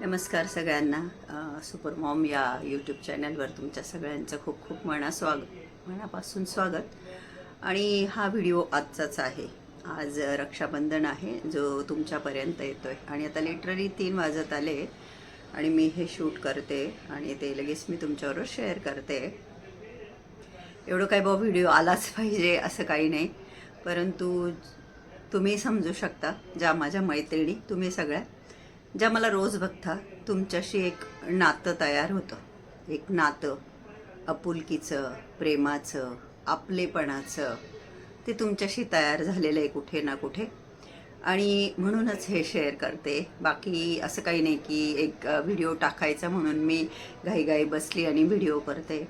नमस्कार सगळ्यांना. Super Maugham या यूट्यूब चॅनलवर तुमच्या सगळ्यांचं खूप खूप मना स्वागत मनापासून स्वागत. आणि हा व्हिडिओ आजचाच आहे. आज रक्षाबंधन आहे जो तुमच्यापर्यंत येतो आहे आणि आता लिटरली तीन वाजत आले आणि मी हे शूट करते आणि ते लगेच मी तुमच्याबरोबर शेअर करते. एवढं काय बा व्हिडिओ आलाच पाहिजे असं काही नाही. परंतु तुम्ही समजू शकता ज्या माझ्या मैत्रिणी तुम्ही सगळ्या. ज्या मला रोज बघता तुमच्याशी एक नातं तयार होतं. एक नातं आपुलकीचं प्रेमाचं आपलेपणाचं ते तुमच्याशी तयार झालेलं आहे कुठे ना कुठे. आणि म्हणूनच हे शेअर करते. बाकी असं काही नाही की एक व्हिडिओ टाकायचा म्हणून मी घाईघाई बसली आणि व्हिडिओ करते.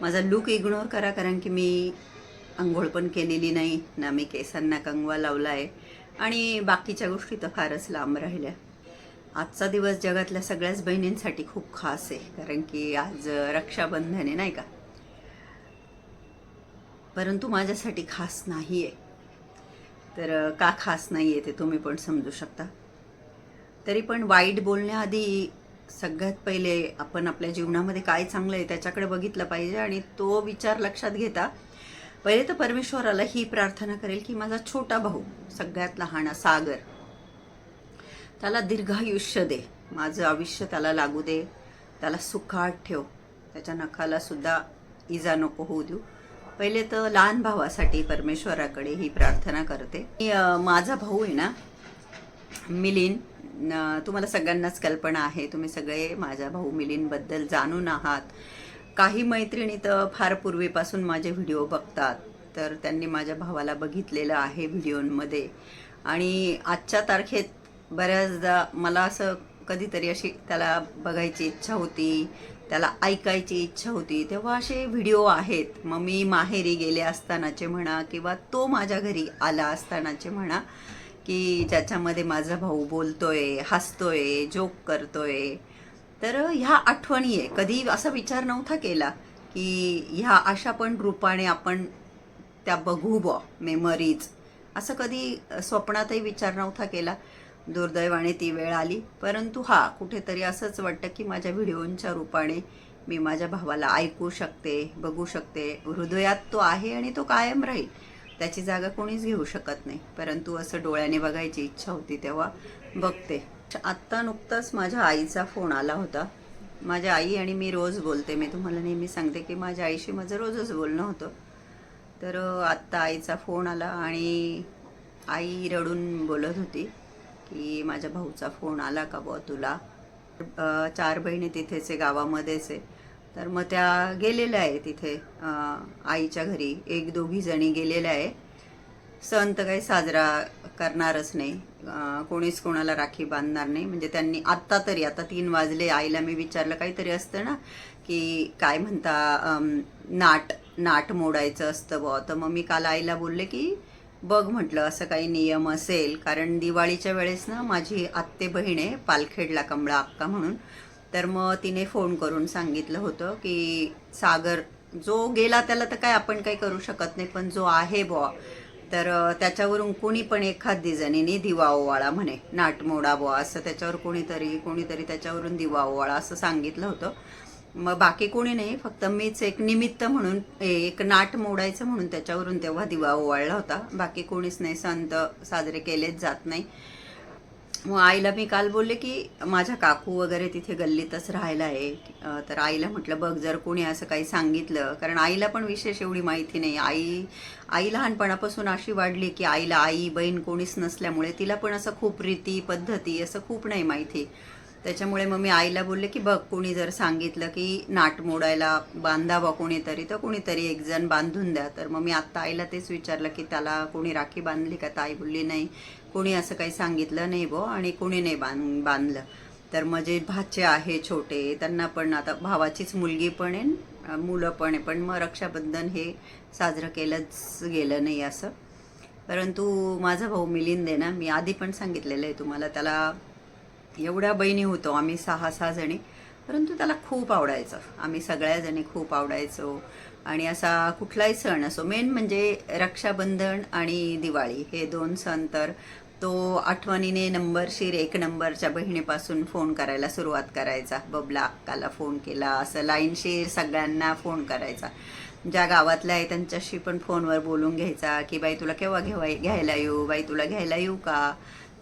माझा लुक इग्नोर करा कारण की मी आंघोळ पण केलेली नाही. ना मी केसांना कंगवा लावला आहे आणि बाकीच्या गोष्टी तर फारच लांब राहिल्या. आजचा दिवस जगातल्या सगळ्याच बहिणींसाठी खूप खास आहे कारण की आज रक्षाबंधन आहे नाही का? परंतु माझ्यासाठी खास नाही आहे तर का खास नाही आहे ते तुम्ही पण समजू शकता. तरी पण वाईट बोलण्याआधी सगळ्यात पहिले आपण आपल्या जीवनामध्ये काय चांगलं आहे त्याच्याकडे बघितलं पाहिजे आणि तो विचार लक्षात घेता पहिले तर परमेश्वराला ही प्रार्थना करेल की माझा छोटा भाऊ सगळ्यात लहान सागर त्याला दीर्घायुष्य दे. माझं आयुष्य त्याला लागू दे. त्याला सुखाट ठेव. त्याच्या नखाला सुद्धा इजा नको होऊ देऊ. पहिले तर लहान भावासाठी परमेश्वराकडे ही प्रार्थना करते. माझा भाऊ आहे ना मिलिंद तुम्हाला सगळ्यांनाच कल्पना आहे. तुम्ही सगळे माझ्या भाऊ मिलिंदबद्दल जाणून आहात. काही मैत्रिणी तर फार पूर्वीपासून माझे व्हिडिओ बघतात तर त्यांनी माझ्या भावाला बघितलेलं आहे व्हिडिओमध्ये. आणि आजच्या तारखेत बऱ्याचदा मला असं कधीतरी अशी त्याला बघायची इच्छा होती त्याला ऐकायची इच्छा होती तेव्हा असे व्हिडिओ आहेत. मग मी माहेरी गेले असतानाचे म्हणा किंवा तो माझ्या घरी आला असतानाचे म्हणा की ज्याच्यामध्ये माझा भाऊ बोलतोय हसतोय जोक करतोय तर ह्या आठवणी आहे. कधी असा विचार नव्हता केला की ह्या अशा पण रूपाने आपण त्या बघू बॉ मेमरीज असं कधी स्वप्नातही विचार नव्हता केला. दुर्दैवाने ती वेळ आली. परंतु हा कुठेतरी असंच वाटतं की माझ्या व्हिडिओंच्या रूपाने मी माझ्या भावाला ऐकू शकते बघू शकते. हृदयात तो आहे आणि तो कायम राहील. त्याची जागा कोणीच घेऊ शकत नाही. परंतु असं डोळ्याने बघायची इच्छा होती तेव्हा बघते. आत्ता नुकताच माझ्या आईचा फोन आला होता. माझ्या आई आणि मी रोज बोलते. मी तुम्हाला नेहमी सांगते की माझ्या आईशी माझं रोजच बोलणं होतं. तर आत्ता आईचा फोन आला आणि आई रडून बोलत होती की माझ्या भाऊचा फोन आला का बुवा तुला? चार बहिणी तिथेच आहे गावामध्येच आहे. तर मग त्या गेलेल्या आहे तिथे आईच्या घरी. एक दोघी जणी गेलेल्या आहे. सण तर काही साजरा करणारच नाही. कोणीच कोणाला राखी बांधणार नाही. म्हणजे त्यांनी आत्ता तरी आता तीन वाजले आईला मी विचारलं काहीतरी असतं ना की काय म्हणता नाट नाट मोडायचं असतं बुवा. तर मग मी काल आईला बोलले की बघ म्हटलं असं काही नियम असेल. कारण दिवाळीच्या वेळेस ना माझी आत्ते बहीण आहे पालखेडला कमळा अक्का म्हणून. तर मग तिने फोन करून सांगितलं होतं की सागर जो गेला त्याला तर काय आपण काही करू शकत नाही पण जो आहे बुवा तर त्याच्यावरून कोणी पण एखादी जणीने दिवा ओवाळा म्हणे नाट मोडावा असं त्याच्यावर कोणीतरी कोणीतरी त्याच्यावरून दिवा ओवाळा असं सांगितलं होतं. मग बाकी कोणी नाही फक्त मीच एक निमित्त म्हणून ए, एक नाट मोडायचं म्हणून त्याच्यावरून तेव्हा दिवा ओवाळला होता. बाकी कोणीच नाही संत साजरे केलेच जात नाही. मग आईला मी काल बोलले की माझ्या काकू वगैरे तिथे गल्लीतच राहायला आहे. तर आईला म्हटलं बघ जर कोणी असं काही सांगितलं कारण आईला पण विशेष एवढी माहिती नाही. आई आई लहानपणापासून अशी वाढली की आईला आई बहीण कोणीच नसल्यामुळे तिला पण असं खूप रीती पद्धती असं खूप नाही माहिती. त्याच्यामुळे मग मी आईला बोलले की बघ कोणी जर सांगितलं की नाट मोडायला बांधावं कोणीतरी तर कोणीतरी एक जण बांधून द्या. तर मग मी आत्ता आईला तेच विचारलं की त्याला कोणी राखी बांधली का? तर आई बोलली नाही. कुणी असं काही सांगितलं नाही बो आणि कुणी नाही बांध बांधलं. तर मग जे भाचे आहे छोटे त्यांना पण आता भावाचीच मुलगी पण आहे मुलं पण आहे पण मग रक्षाबंधन हे साजरं केलंच गेलं नाही असं. परंतु माझा भाऊ मिलिंद आहे ना मी आधी पण सांगितलेलं आहे तुम्हाला त्याला एवढ्या बहिणी होतो आम्ही सहा सहा जणी. परंतु त्याला खूप आवडायचं. आम्ही सगळ्याजणी खूप आवडायचो. आणि असा कुठलाही सण असो मेन म्हणजे रक्षाबंधन आणि दिवाळी हे दोन सण तर तो आठवणीने नंबरशीर एक नंबरच्या बहिणीपासून फोन करायला सुरुवात करायचा. बबला अक्काला फोन केला असं लाईनशीर सगळ्यांना फोन करायचा. ज्या गावातल्या आहे त्यांच्याशी पण फोनवर बोलून घ्यायचा की बाई तुला केव्हा घेवा घ्यायला येऊ? बाई तुला घ्यायला येऊ का?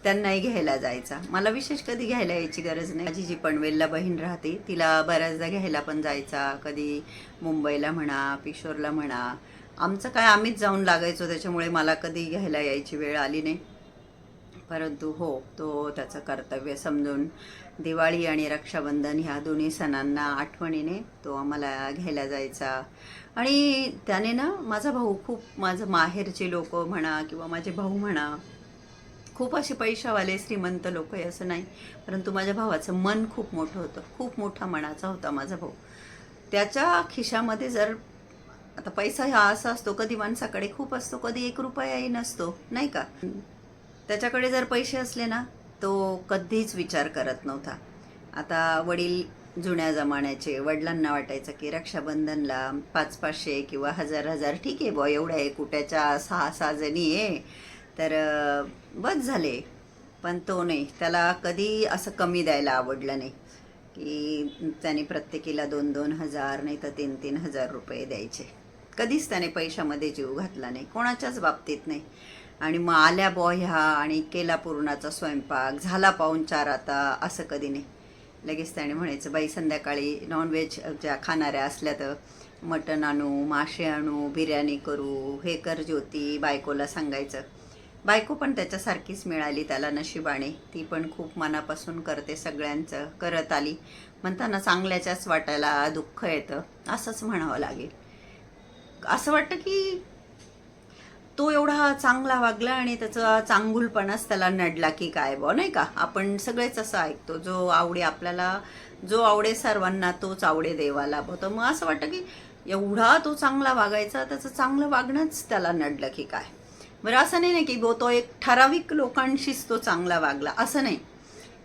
त्यांनाही घ्यायला जायचा. मला विशेष कधी घ्यायला यायची गरज नाही. माझी जी पनवेलला बहीण राहते. तिला बऱ्याचदा घ्यायला पण जायचा. कधी मुंबईला म्हणा पिशोरला म्हणा. आमचं काय आम्हीच जाऊन लागायचो. त्याच्यामुळे मला कधी घ्यायला यायची वेळ आली नाही. परंतु हो तो त्याचं कर्तव्य समजून दिवाळी आणि रक्षाबंधन ह्या दोन्ही सणांना आठवणीने तो आम्हाला घ्यायला जायचा. आणि त्याने ना माझा भाऊ खूप माझं माहेरचे लोक म्हणा किंवा माझे भाऊ म्हणा खूप असे पैशावाले श्रीमंत लोक आहे असं नाही परंतु माझ्या भावाचं मन खूप मोठं होतं खूप मोठा मनाचा होता माझा भाऊ. त्याच्या खिशामध्ये जर आता पैसा हा असा असतो कधी माणसाकडे खूप असतो कधी एक रुपयाही नसतो नाही का? त्याच्याकडे जर पैसे असले ना तो कधीच विचार करत नव्हता. आता वडील जुन्या जमान्याचे वडिलांना वाटायचं की रक्षाबंधनला पाच पाचशे किंवा हजार हजार ठीक आहे बुवा एवढ्या आहे कुट्याच्या सहा सहा जणी आहे. तर बस झाले. पण तो नाही. त्याला कधी असं कमी द्यायला आवडलं नाही. की त्याने प्रत्येकीला दोन दोन हजार नाही तर तीन तीन हजार रुपये द्यायचे. कधीच त्याने पैशामध्ये जीव घातला नाही. कोणाच्याच बाबतीत नाही. आणि मग आल्या बॉ ह्या आणि केला पूर्णाचा स्वयंपाक. झाला पाहून चार आता. असं कधी नाही. लगेच त्याने म्हणायचं बाई संध्याकाळी नॉनव्हेज ज्या खाणाऱ्या असल्या तर मटण आणू मासे आणू बिर्याणी करू. हे कर ज्योती बायकोला सांगायचं. बायको पण त्याच्यासारखीच मिळाली त्याला नशिबाने. ती पण खूप मनापासून करते सगळ्यांचं करत आली. म्हणताना चांगल्याच्याच वाटायला दुःख येतं असंच म्हणावं लागेल. असं वाटतं की तो एवढा चांगला वागला आणि त्याचा चांगुलपणाच त्याला नडला की काय बो नाही का? आपण सगळेच असं ऐकतो जो आवडे आपल्याला जो आवडे सर्वांना तोच आवडे देवाला तर मग असं वाटतं की एवढा तो चांगला वागायचा त्याचं चांगलं वागणंच त्याला नडलं की काय? बरं असं नाही ना की बो तो एक ठराविक लोकांशीच तो चांगला वागला. असं नाही.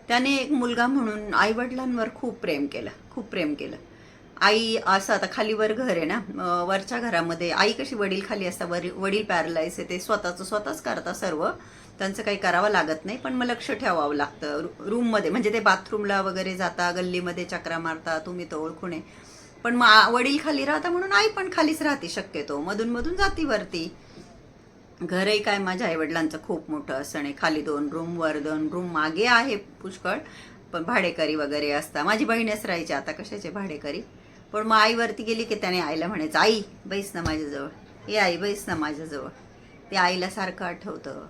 त्याने एक मुलगा म्हणून आईवडिलांवर खूप प्रेम केलं. खूप प्रेम केलं. आई असं आता खालीवर घर आहे ना वरच्या घरामध्ये आई कशी वडील खाली असतात वर वडील पॅरलाइज आहे ते स्वतःचं स्वतःच करता सर्व. त्यांचं काही करावं लागत नाही पण मग लक्ष ठेवावं लागतं. रू- रूममध्ये म्हणजे ते बाथरूमला वगैरे जाता गल्लीमध्ये चक्रा मारता तुम्ही तो ओळखून आहे. पण मग वडील खाली राहता म्हणून आई पण खालीच राहते शक्यतो. मधून मधून जाती वरती. घरही काय माझ्या आईवडिलांचं खूप मोठं असण आहे. खाली दोन रूम वर दोन रूम मागे आहे पुष्कळ. पण भाडेकरी वगैरे असता माझी बहीणच राहायची आता कशाचे भाडेकरी? पण मग आईवरती गेली की त्याने आईला म्हणायचं आई बैस ना माझ्याजवळ. हे आई बैस ना माझ्याजवळ. ते आईला सारखं आठवतं.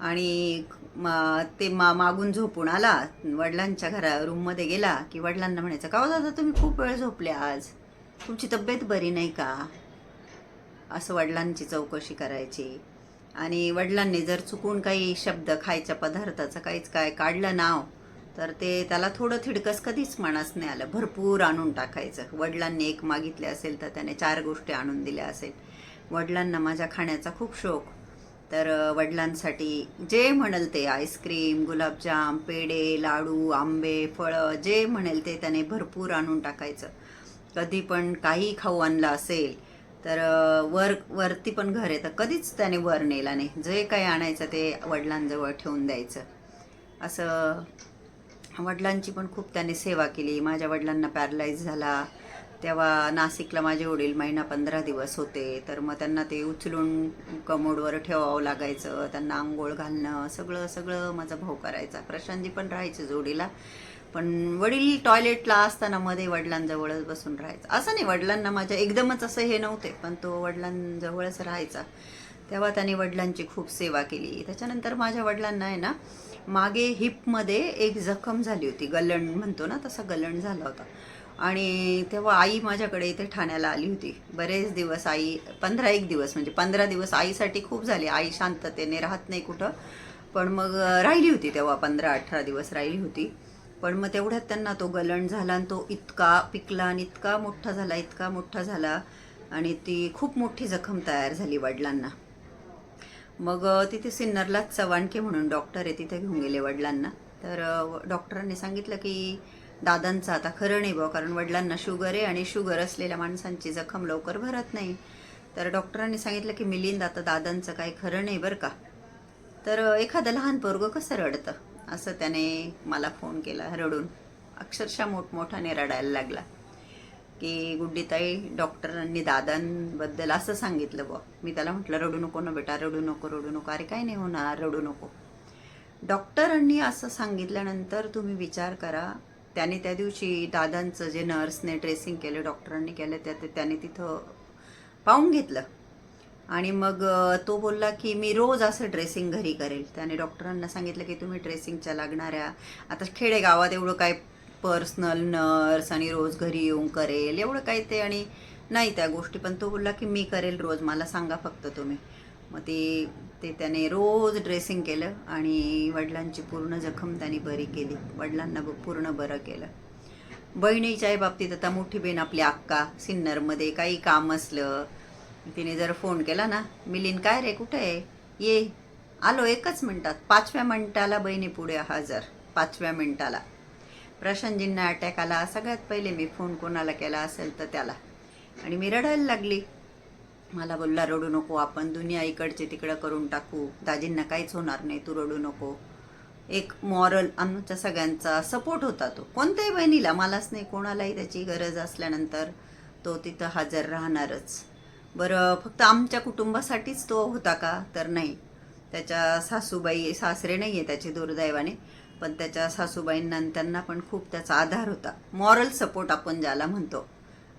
आणि म- ते मा मागून झोपून आला. वडिलांच्या घरा रूममध्ये गेला की वडिलांना म्हणायचं का हो दादा तुम्ही खूप वेळ झोपले आज. तुमची तब्येत बरी नाही का? असं वडिलांची चौकशी करायची. आणि वडिलांनी जर चुकून काही शब्द खायच्या पदार्थाचं काहीच काय काढलं नाव तर ते त्याला थोडं थिडकस कधीच मनास नाही आलं. भरपूर आणून टाकायचं. वडिलांनी एक मागितले असेल तर त्याने चार गोष्टी आणून दिल्या असेल. वडिलांना माझ्या खाण्याचा खूप शौक. तर वडिलांसाठी जे म्हणेल ते आईस्क्रीम गुलाबजाम पेढे लाडू आंबे फळं जे म्हणेल ते त्याने भरपूर आणून टाकायचं. कधी पण काही खाऊ आणलं असेल तर वर वरती पण घर येतं कधीच त्याने वर नेला नाही. जे काही आणायचं ते वडिलांजवळ ठेवून द्यायचं. असं वडिलांची पण खूप त्याने सेवा केली. माझ्या वडिलांना पॅरलाईज झाला. तेव्हा नाशिकला माझे वडील महिना पंधरा दिवस होते. तर मग त्यांना ते उचलून कमोडवर ठेवावं लागायचं. त्यांना आंघोळ घालणं सगळं सगळं माझा भाऊ करायचा. प्रशांतजी पण राहायचे जोडीला. पण वडील टॉयलेटला असताना मध्ये वडिलांजवळच बसून राहायचं. असं नाही वडिलांना माझ्या एकदमच असं हे नव्हते पण तो वडिलांजवळच राहायचा. तेव्हा त्याने वडिलांची खूप सेवा केली. त्याच्यानंतर माझ्या वडिलांना आहे ना मागे हिपमध्ये एक जखम झाली होती. गलण म्हणतो ना तसा गलण झाला होता. आणि तेव्हा आई माझ्याकडे इथे ठाण्याला आली होती. बरेच दिवस आई पंधरा एक दिवस म्हणजे पंधरा दिवस आईसाठी खूप झाले. आई शांततेने राहत नाही कुठं. पण मग राहिली होती तेव्हा पंधरा अठरा दिवस राहिली होती. पण मग तेवढ्यात त्यांना तो गलण झाला आणि तो इतका पिकला आणि इतका मोठा झाला इतका मोठा झाला आणि ती खूप मोठी जखम तयार झाली वडिलांना. मग तिथे सिन्नरलाच चव्हाणके म्हणून डॉक्टर आहे तिथे घेऊन गेले वडिलांना. तर डॉक्टरांनी सांगितलं की दादांचं आता खरं नाही बुवा कारण वडिलांना शुगर आहे आणि शुगर असलेल्या माणसांची जखम लवकर भरत नाही. तर डॉक्टरांनी सांगितलं की मिलिंद आता दादांचं काही खरं नाही बरं का? तर एखादं लहान पोरगं कसं रडतं? असं त्याने मला फोन केला रडून. अक्षरशः मोठमोठाने रडायला लागला. की गुड्डीताई डॉक्टरांनी दादांबद्दल असं सांगितलं बुवा. मी त्याला म्हटलं रडू नको ना बेटा रडू नको रडू नको. अरे काय नाही होणार रडू नको. डॉक्टरांनी असं सांगितल्यानंतर तुम्ही विचार करा. त्याने त्या दिवशी दादांचं जे नर्सने ड्रेसिंग केलं डॉक्टरांनी केलं त्या ते- त्याने तिथं पाहून घेतलं. आणि मग तो बोलला की मी रोज असं ड्रेसिंग घरी करेल. त्याने डॉक्टरांना सांगितलं की तुम्ही ड्रेसिंगच्या लागणाऱ्या आता खेडेगावात एवढं काय पर्सनल नर्स आणि रोज घरी येऊन करेल एवढं काय ते आणि नाही त्या गोष्टी. पण तो बोलला की मी करेल रोज मला सांगा फक्त तुम्ही. मग ते ते त्याने रोज ड्रेसिंग केलं आणि वडिलांची पूर्ण जखम त्याने बरी केली. वडिलांना ब- पूर्ण बरं केलं. बहिणीच्या बाबतीत आता मोठी बहीण आपली अक्का सिन्नरमध्ये काही काम असलं तिने जर फोन केला ना मिलिन काय रे कुठे आहे? ये. आलो एकच मिनटात. पाचव्या मिनिटाला बहिणी पुढे हजर. पाचव्या मिनिटाला. प्रशांतजींना अटॅक आला. सगळ्यात पहिले मी फोन कोणाला केला असेल तर त्याला. आणि मी रडायला लागली. मला बोलला रडू नको आपण. दुनिया इकडचे तिकडं करून टाकू. दाजींना काहीच होणार नाही. तू रडू नको. एक मॉरल आमच्या सगळ्यांचा सपोर्ट होता तो. कोणत्याही बहिणीला मलाच नाही कोणालाही त्याची गरज असल्यानंतर तो तिथं हजर राहणारच. बरं फक्त आमच्या कुटुंबासाठीच तो होता का? तर नाही. त्याच्या सासूबाई सासरे नाही आहे त्याचे दुर्दैवाने पण त्याच्या सासूबाईंना त्यांना पण खूप त्याचा आधार होता. मॉरल सपोर्ट आपण ज्याला म्हणतो.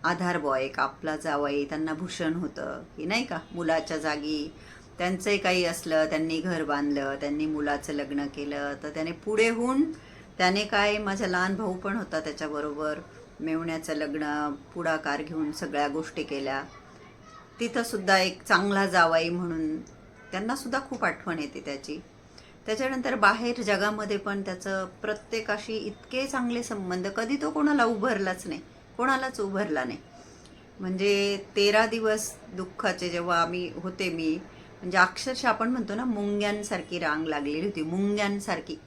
आधार बॉय एक आपला जावाई त्यांना भूषण होतं की नाही का? मुलाच्या जागी त्यांचंही काही असलं त्यांनी घर बांधलं त्यांनी मुलाचं लग्न केलं तर त्याने पुढे होऊन त्याने काय माझा लहान भाऊ पण होता त्याच्याबरोबर मेवण्याचं लग्न पुढाकार घेऊन सगळ्या गोष्टी केल्या. तिथंसुद्धा एक चांगला जावाई म्हणून त्यांनासुद्धा खूप आठवण येते त्याची. त्याच्यानंतर बाहेर जगामध्ये पण त्याचं प्रत्येकाशी इतके चांगले संबंध कधी तो कोणाला उभरलाच नाही कोणालाच उभरला नाही. म्हणजे तेरा दिवस दुःखाचे जेव्हा आम्ही होते मी म्हणजे अक्षरशः आपण म्हणतो ना मुंग्यांसारखी रांग लागलेली होती मुंग्यांसारखी.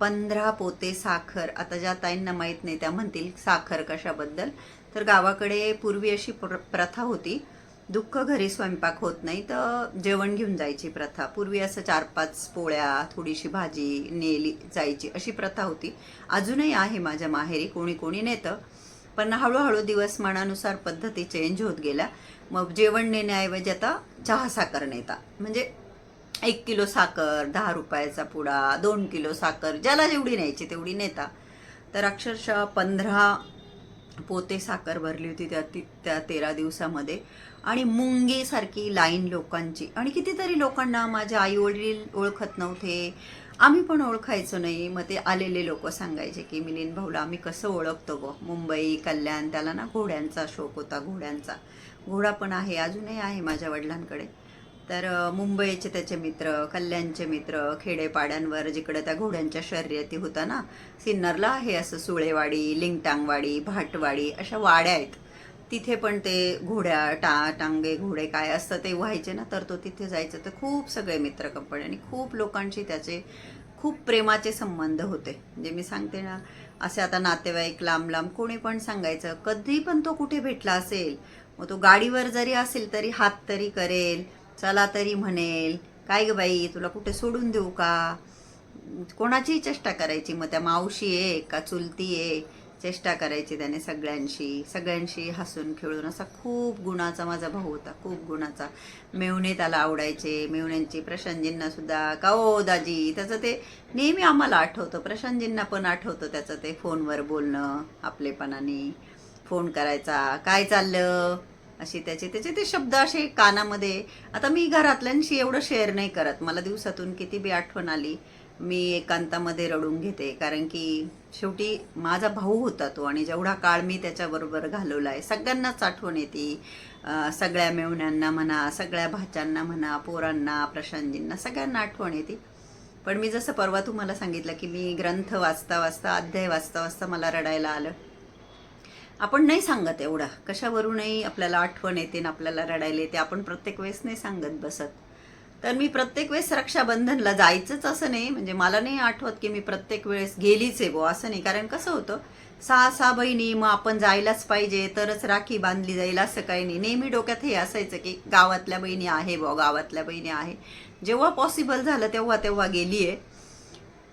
पंधरा पोते साखर आता ज्या ताईंना माहीत नाही त्या म्हणतील साखर कशाबद्दल. तर गावाकडे पूर्वी अशी प्र प्रथा होती दुःख घरी स्वयंपाक होत नाही तर जेवण घेऊन जायची प्रथा. पूर्वी असं चार पाच पोळ्या थोडीशी भाजी नेली जायची अशी प्रथा होती. अजूनही आहे माझ्या माहेरी कोणी कोणी नेतं. पण हळूहळू दिवस मानानुसार पद्धती चेंज होत गेल्या. मग जेवण नेण्याऐवजी आता चहा साखर नेता. म्हणजे एक किलो साखर दहा रुपयाचा पुडा दोन किलो साखर ज्याला जेवढी न्यायची तेवढी नेता. तर अक्षरशः पंधरा पोते साखर भरली होती त्या ती त्या तेरा दिवसामध्ये. आणि मुंगीसारखी लाईन लोकांची. आणि कितीतरी लोकांना माझे आई वडील ओळखत नव्हते. आम्ही पण ओळखायचो नाही. मग ते आलेले लोक सांगायचे की मिलिंद भाऊला आम्ही कसं ओळखतो गो? मुंबई कल्याण त्याला ना घोड्यांचा शौक होता घोड्यांचा. घोडा पण आहे अजूनही आहे माझ्या वडिलांकडे. तर मुंबईचे त्याचे मित्र कल्याणचे मित्र खेडेपाड्यांवर जिकडे त्या घोड्यांच्या शर्यती होता ना सिन्नरला आहे असं सुळेवाडी लिंगटांगवाडी भाटवाडी अशा वाड्या आहेत. तिथे पण ते घोड्या टा टांगे घोडे काय असतं ते व्हायचे ना तर तो तिथे जायचं. तर खूप सगळे मित्र कंपनी आणि खूप लोकांशी त्याचे खूप प्रेमाचे संबंध होते. म्हणजे मी सांगते ना असे आता नातेवाईक लांब लांब कोणी पण सांगायचं कधी पण तो कुठे भेटला असेल मग तो गाडीवर जरी असेल तरी हात तरी करेल चला तरी म्हणेल. काय ग बाई तुला कुठे सोडून देऊ का? कोणाचीही चेष्टा करायची. मग त्या मावशी आहे का चुलती आहे चेष्टा करायची त्याने सगळ्यांशी. सगळ्यांशी हसून खेळून असा खूप गुणाचा माझा भाऊ होता खूप गुणाचा. मेवणे त्याला आवडायचे. मेवण्यांची प्रशांतजींना सुद्धा. का ओ दाजी? त्याचं ते नेहमी आम्हाला आठवतं. प्रशांतजींना पण आठवतं त्याचं ते फोनवर बोलणं आपलेपणाने. फोन करायचा. काय चाललं? अशी त्याचे त्याचे ते शब्द असे कानामध्ये. आता मी घरातल्यांशी एवढं शेअर नाही करत. मला दिवसातून किती बी आठवण आली मी एकांतामध्ये रडून घेते. कारण की शेवटी माझा भाऊ होता तो आणि जेवढा काळ मी त्याच्याबरोबर घालवला आहे सगळ्यांनाच आठवण येते. सगळ्या मेवण्यांना म्हणा सगळ्या भाच्यांना म्हणा पोरांना प्रशांतजींना सगळ्यांना आठवण येते. पण मी जसं परवा तुम्हाला सांगितलं की मी ग्रंथ वाचता वाचता अध्याय वाचता वाचता मला रडायला आलं. आपण नाही सांगत एवढा. कशावरूनही आपल्याला आठवण येते आणि आपल्याला रडायला येते. आपण प्रत्येक वेळेस नाही सांगत बसत. तर मी प्रत्येक वेळेस रक्षाबंधनला जायचंच असं नाही. म्हणजे मला नाही आठवत की मी प्रत्येक वेळेस गेलीच आहे बुवा असं नाही. कारण कसं होतं सहा सहा बहिणी मग आपण जायलाच पाहिजे तरच राखी बांधली जाईल असं काही नाही. नेहमी डोक्यात हे असायचं की गावातल्या बहिणी आहे बुवा गावातल्या बहिणी आहे. जेव्हा पॉसिबल झालं तेव्हा तेव्हा गेली आहे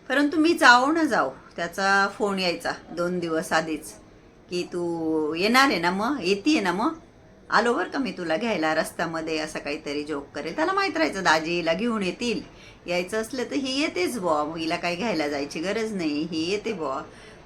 परंतु मी जाऊ ना जाऊ त्याचा फोन यायचा दोन दिवस आधीच. की तू येणार आहे ना मग? येते ना मग? आलो बरं का मी तुला घ्यायला रस्त्यामध्ये असं काहीतरी जोक करेल. त्याला माहीत राहायचं दाजीला घेऊन येतील. यायचं असलं तर ही येतेच बुवा. हिला काही घ्यायला जायची गरज नाही. ही येते बुवा.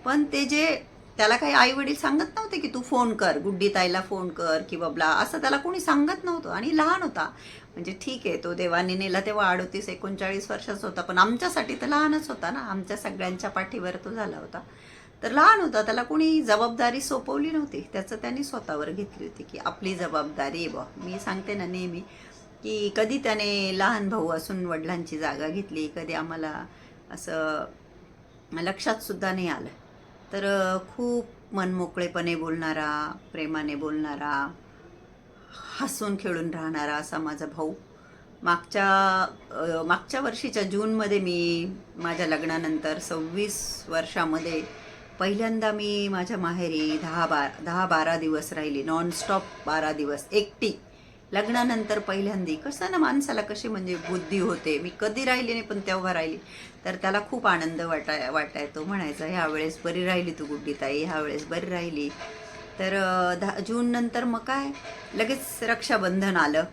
पण ते जे त्याला काही आई वडील सांगत नव्हते की तू फोन कर गुड्डी ताईला फोन कर की बबला असं त्याला कोणी सांगत नव्हतं. आणि लहान होता. म्हणजे ठीक आहे तो देवाने नेला तेव्हा अडतीस एकोणचाळीस वर्षाचा होता. पण आमच्यासाठी तर लहानच होता ना. आमच्या सगळ्यांच्या पाठीवर तो झाला होता. तर लहान होता त्याला कोणी जबाबदारी सोपवली नव्हती. त्याचं त्याने स्वतःवर घेतली होती की आपली जबाबदारी आहे बा मी सांगते ना नेहमी की कधी त्याने लहान भाऊ असून वडिलांची जागा घेतली कधी आम्हाला असं लक्षात सुद्धा नाही आलं. तर खूप मनमोकळेपणे बोलणारा प्रेमाने बोलणारा हसून खेळून राहणारा असा माझा भाऊ. मागच्या मागच्या वर्षीच्या जूनमध्ये मी माझ्या लग्नानंतर सव्वीस वर्षामध्ये पहिल्यांदा मी माझ्या माहेरी दहा बारा दहा बारा दिवस राहिली. नॉनस्टॉप बारा दिवस एकटी. लग्नानंतर पहिल्यांदी कसं ना माणसाला कशी म्हणजे बुद्धी होते. मी कधी राहिली नाही पण तेव्हा राहिली. तर त्याला खूप आनंद वाटाय वाटाय तो म्हणायचा ह्या वेळेस बरी राहिली तू गुड्डीताई ह्या वेळेस बरी राहिली. तर दहा जून नंतर मग काय? लगेच रक्षाबंधन आलं.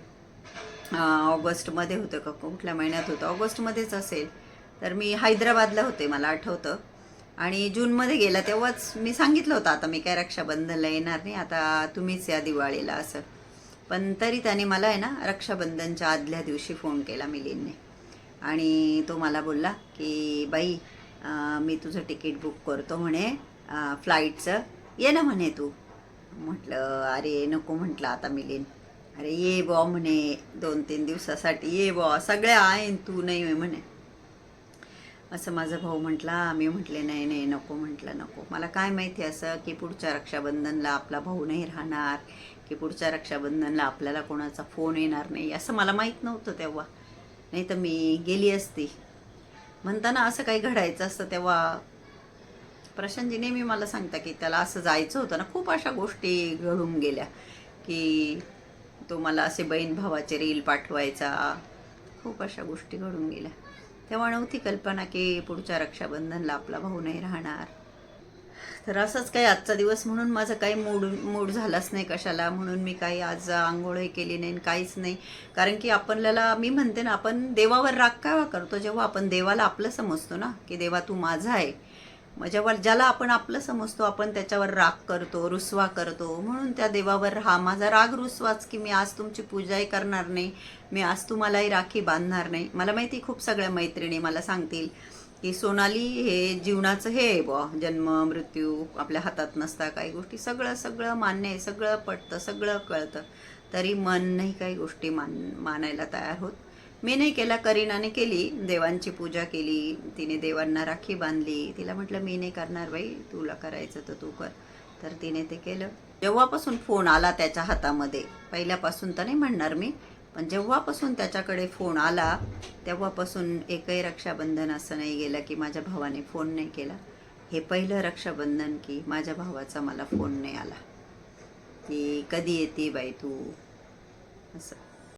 ऑगस्टमध्ये होतं का कुठल्या महिन्यात होतं? ऑगस्टमध्येच असेल. तर मी हैदराबादला होते मला आठवतं. आणि जूनमध्ये गेला तेव्हाच मी सांगितलं होतं आता मी काय रक्षाबंधनला येणार नाही आता तुम्हीच या दिवाळीला असं. पण तरी त्याने मला आहे ना रक्षाबंधनच्या आदल्या दिवशी फोन केला मिलिंदने. आणि तो मला बोलला की बाई मी तुझं तिकीट बुक करतो म्हणे फ्लाईटचं. ये ना म्हणे तू. म्हटलं अरे नको म्हटलं आता मिलीन अरे ये बॉ म्हणे दोन तीन दिवसासाठी ये बॉ सगळ्या आहे तू नाही म्हणे. असं माझा भाऊ म्हटला मी म्हटले नाही नाही नको म्हटलं नको. मला काय माहिती असं की पुढच्या रक्षाबंधनला आपला भाऊ नाही राहणार की पुढच्या रक्षाबंधनला आपल्याला कोणाचा फोन येणार नाही असं मला माहीत नव्हतं तेव्हा. नाही तर मी गेली असती. म्हणताना असं काही घडायचं असतं तेव्हा प्रशांतजी नेहमी मला सांगता की त्याला असं जायचं होतं ना खूप अशा गोष्टी घडून गेल्या की तो मला असे बहीण भावाचे रील पाठवायचा खूप अशा गोष्टी घडून गेल्या. तेव्हा नव्हती कल्पना की पुढच्या रक्षाबंधनला आपला भाऊ नाही राहणार. तर असंच काही आजचा दिवस म्हणून माझं काही मूड मूड झालाच नाही कशाला. म्हणून मी काही आज आंघोळही केली नाही आणि काहीच नाही. कारण की आपल्याला मी म्हणते ना आपण देवावर राग का करतो? जेव्हा आपण देवाला आपलं समजतो ना की देवा तू माझा आहे म्हणजे मग ज्याला आपण आपलं समजतो आपण त्याच्यावर राग करतो रुसवा करतो. म्हणून त्या देवावर हा माझा राग रुसवाच की मी आज तुमची पूजाही करणार नाही मी आज तुम्हालाही राखी बांधणार नाही. मला माहिती खूप सगळ्या मैत्रिणी मला सांगतील की सोनाली हे जीवनाचं हे आहे बुवा. जन्म मृत्यू आपल्या हातात नसता काही गोष्टी. सगळं सगळं मान्य आहे. सगळं पटतं सगळं कळतं. तरी मन नाही काही गोष्टी मान मानायला तयार होत. मी नाही केला करीनाने केली देवांची पूजा केली तिने देवांना राखी बांधली. तिला म्हटलं मी नाही करणार बाई तुला करायचं तर तू कर. तर तिने ते केलं. जेव्हापासून फोन आला त्याच्या हातामध्ये पहिल्यापासून तर नाही म्हणणार मी पण जेव्हापासून त्याच्याकडे फोन आला तेव्हापासून एकही रक्षाबंधन असं नाही गेलं की माझ्या भावाने फोन नाही केला. हे पहिलं रक्षाबंधन की माझ्या भावाचा मला फोन नाही आला. की कधी येते बाई तू? असं.